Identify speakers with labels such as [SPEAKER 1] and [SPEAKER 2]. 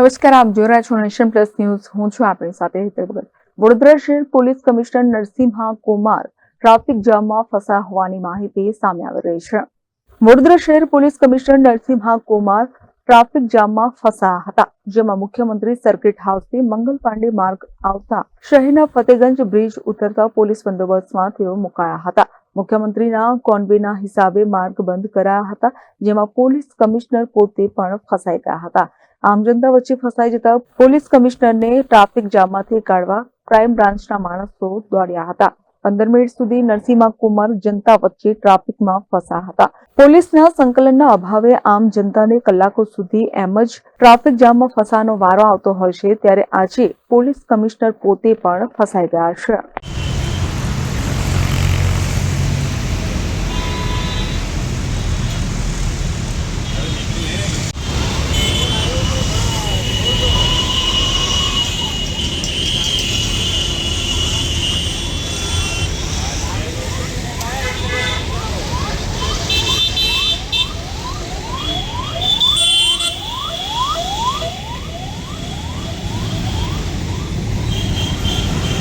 [SPEAKER 1] નમસ્કાર, આપ જોઈ રહ્યા છો નેશન પ્લસ ન્યૂઝ. હું છું આપણી સાથે હિતલ ભગત. વડોદરા શહેર police commissioner Narasimha Kumar traffic જામમાં ફસાયા હોવાની માહિતી સામે આવી રહી છે. વડોદરા શહેર police commissioner Narasimha Kumar traffic જામમાં ફસાયા હતા, જેમાં મુખ્યમંત્રી સર્કિટ હાઉસથી મંગલ પાંડે માર્ગ આવતા શહેરના ફતેગંજ બ્રિજ ઉતરતા પોલીસ બંદોબસ્તમાં તેઓ મુકાયા હતા. મુખ્યમંત્રીના કોન્વેના હિસાબે માર્ગ બંધ કરાયા હતા, જેમાં પોલીસ કમિશનર પોતે પણ ફસાઈ ગયા હતા. આમ જનતા વચ્ચે ફસાઈ જતા પોલીસ કમિશનરને ટ્રાફિક જામમાંથી કાઢવા ક્રાઇમ બ્રાન્ચના માણસો દોડ્યા હતા. પંદર મિનિટ સુધી નરસિંહા કુમાર જનતા વચ્ચે ટ્રાફિકમાં ફસા હતા. પોલીસના સંકલનના અભાવે આમ જનતાને કલાકો સુધી એમ જ ટ્રાફિક જામમાં ફસાનો વારો આવતો હોય છે, ત્યારે આજે પોલીસ કમિશનર પોતે પણ ફસાઈ ગયા છે.